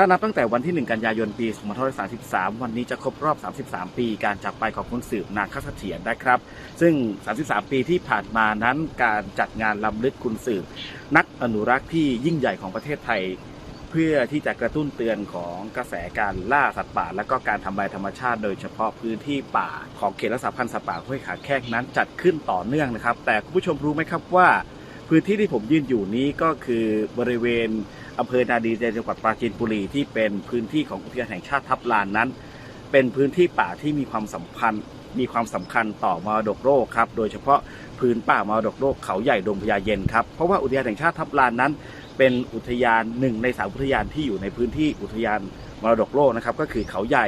ถ้านับตั้งแต่วันที่ 1 กันยายนปี2533 วันนี้จะครบรอบ 33 ปี การจากไปของคุณสืบนาคเสถียรนะครับ ซึ่ง 33 ปีที่ผ่านมานั้นการจัดงานลำลึกคุณสืบ นักอนุรักษ์ที่ยิ่งใหญ่ของประเทศไทย เพื่อที่จะกระตุ้นเตือนของกระแสการล่าสัตว์ป่า และก็การทำลายธรรมชาติ โดยเฉพาะพื้นที่ป่าของเขตรักษาพันธุ์สัตว์ป่าห้วยขาแข้งนั้นจัดขึ้นต่อเนื่องนะครับ แต่คุณผู้ชมรู้ไหมครับว่า พื้นที่ที่ผมยืนอยู่นี้ก็คือบริเวณ อำเภอนาดีในจังหวัดปราจีนบุรีที่เป็นพื้นที่ของอุทยานแห่งชาติทับลานนั้น เป็นพื้นที่ป่าที่มีความสัมพันธ์มีความสำคัญต่อมรดกโลกครับ โดยเฉพาะพื้นป่ามรดกโลกเขาใหญ่ดงพญาเย็นครับ เพราะว่าอุทยานแห่งชาติทับลานนั้น เป็นอุทยานหนึ่งในสามอุทยานที่อยู่ในพื้นที่อุทยานมรดกโลกนะครับ ก็คือเขาใหญ่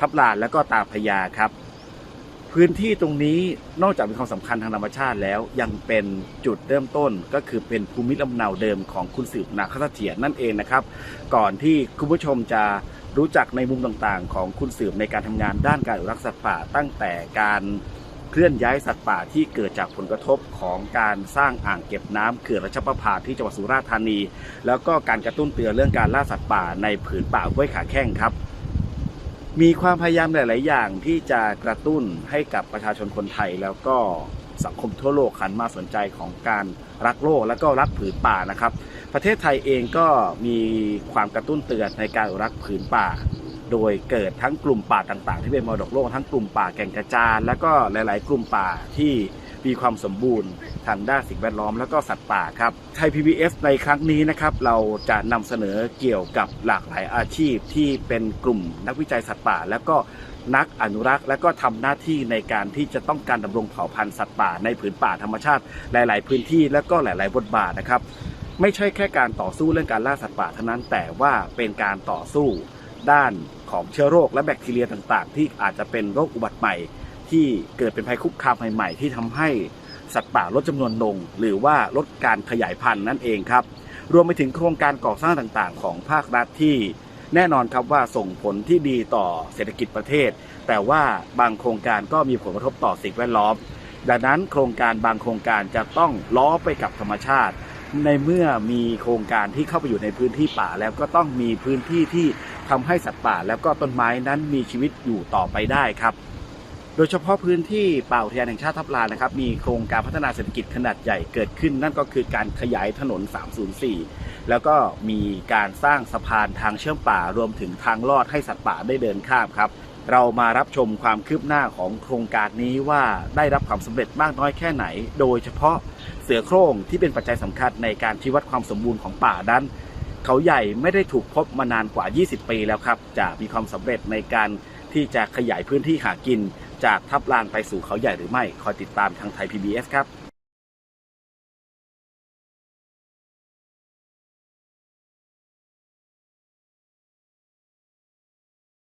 ทับลานและก็ตาพญาครับ พื้นที่ตรงนี้นอกจากมีความสำคัญทางธรรมชาติแล้ว ยังเป็นจุดเริ่มต้นก็คือเป็นภูมิลำเนาเดิมของคุณสืบนาคเสถียรนั่นเองนะครับ ก่อนที่คุณผู้ชมจะรู้จักในมุมต่างๆ ของคุณสืบในการทำงานด้านการอนุรักษ์สัตว์ป่า ตั้งแต่การเคลื่อนย้ายสัตว์ป่าที่เกิดจากผลกระทบของการสร้างอ่างเก็บน้ำเขื่อนรัชประภาที่จังหวัดสุราษฎร์ธานี แล้วก็การกระตุ้นเตือนเรื่องการล่าสัตว์ป่าในผืนป่าห้วยขาแข้งครับ มีความพยายามหลาย ๆ อย่างที่จะกระตุ้นให้กับประชาชนคนไทย แล้วก็สังคมทั่วโลกหันมาสนใจของการรักโลกและก็รักผืนป่านะครับ ประเทศไทยเองก็มีความกระตุ้นเตือนในการรักผืนป่า โดยเกิดทั้งกลุ่มป่าต่าง ๆ ที่เป็นมรดกโลกทั้งกลุ่มป่าแก่งกระจานแล้วก็หลาย ๆ กลุ่มป่าที่ มีความสมบูรณ์ทางด้านสิ่งแวดล้อมแล้วก็สัตว์ป่าครับไทย PBS ในครั้งนี้นะครับเราจะนำเสนอเกี่ยวกับหลากหลายอาชีพที่เป็นกลุ่มนักวิจัยสัตว์ป่า แล้วก็นักอนุรักษ์ และก็ทำหน้าที่ในการที่จะต้องการดำรงเผ่าพันธุ์สัตว์ป่าในผืนป่าธรรมชาติ หลาย ๆ พื้นที่และก็หลาย ๆ บทบาทนะครับ ไม่ใช่แค่การต่อสู้เรื่องการล่าสัตว์ป่าเท่านั้นแต่ว่าเป็นการต่อสู้ด้านของเชื้อโรคและแบคทีเรียต่าง ๆ ที่อาจจะเป็นโรคอุบัติใหม่ ที่เกิดเป็นภัยคุกคามใหม่ๆ ที่ทำให้สัตว์ป่าลดจำนวนลง หรือว่าลดการขยายพันธุ์นั่นเองครับ รวมไปถึงโครงการก่อสร้างต่างๆ ของภาครัฐที่แน่นอนครับว่าส่งผลที่ดีต่อเศรษฐกิจประเทศ แต่ว่าบางโครงการก็มีผลกระทบต่อสิ่งแวดล้อม ดังนั้นโครงการบางโครงการจะต้องล้อไปกับธรรมชาติ ในเมื่อมีโครงการที่เข้าไปอยู่ในพื้นที่ป่า แล้วก็ต้องมีพื้นที่ที่ทำให้สัตว์ป่า แล้วก็ต้นไม้นั้นมีชีวิตอยู่ต่อไปได้ครับ โดยเฉพาะพื้นที่ป่าอุทยานแห่งชาติทับลานนะครับ มีโครงการพัฒนาเศรษฐกิจขนาดใหญ่เกิดขึ้น นั่นก็คือการขยายถนน 304 แล้วก็มีการสร้างสะพานทางเชื่อมป่ารวมถึงทางลอดให้สัตว์ป่าได้เดินข้ามครับ เรามารับชมความคืบหน้าของโครงการนี้ว่าได้รับความสำเร็จมากน้อยแค่ไหน โดยเฉพาะเสือโคร่งที่เป็นปัจจัยสำคัญในการชี้วัดความสมบูรณ์ของป่านั้นเขาใหญ่ไม่ได้ถูกพบมานานกว่า 20 ปีแล้วครับ จะมีความสำเร็จในการที่จะขยายพื้นที่หากิน จากทับลานไปสู่เขาใหญ่หรือไม่ คอยติดตามทางไทย PBS ครับ